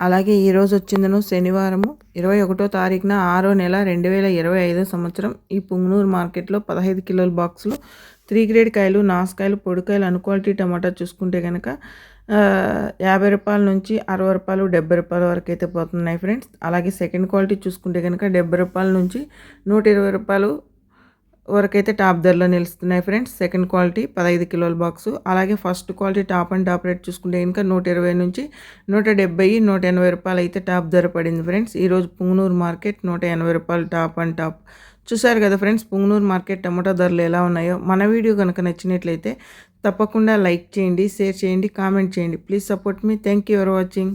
అలాగే ఈరోజు వచ్చిందను శనివారము ఇరవై ఒకటో తారీఖున ఆరో నెల రెండు వేల ఇరవై ఐదో సంవత్సరం. ఈ పుంగనూరు మార్కెట్లో పదహైదు కిలోల బాక్సులు త్రీ గ్రేడ్ కాయలు నాసుకాయలు పొడికాయలు అన్క్వాలిటీ టమాటా చూసుకుంటే కనుక యాభై రూపాయల నుంచి అరవై రూపాయలు డెబ్బై రూపాయల వరకు అయితే పోతున్నాయి ఫ్రెండ్స్. అలాగే సెకండ్ క్వాలిటీ చూసుకుంటే కనుక డెబ్బై రూపాయల నుంచి నూట ఇరవై రూపాయలు వరకైతే టాప్ ధరలో నిలుస్తున్నాయి ఫ్రెండ్స్. సెకండ్ క్వాలిటీ పదహైదు కిలోల బాక్సు. అలాగే first quality top and top rate చూసుకుంటే ఇంకా నూట ఇరవై నుంచి నూట డెబ్బై నూట ఎనభై రూపాయలు అయితే టాప్ ధర పడింది ఫ్రెండ్స్. ఈరోజు పుంగనూరు మార్కెట్ నూట ఎనభై రూపాయలు టాప్ అండ్ టాప్. చూసారు కదా ఫ్రెండ్స్ పుంగనూరు మార్కెట్ టమాటా ధరలు ఎలా ఉన్నాయో? మన వీడియో కనుక నచ్చినట్లయితే తప్పకుండా లైక్ చేయండి షేర్ చేయండి కామెంట్ చేయండి. Please support me. Thank you for watching.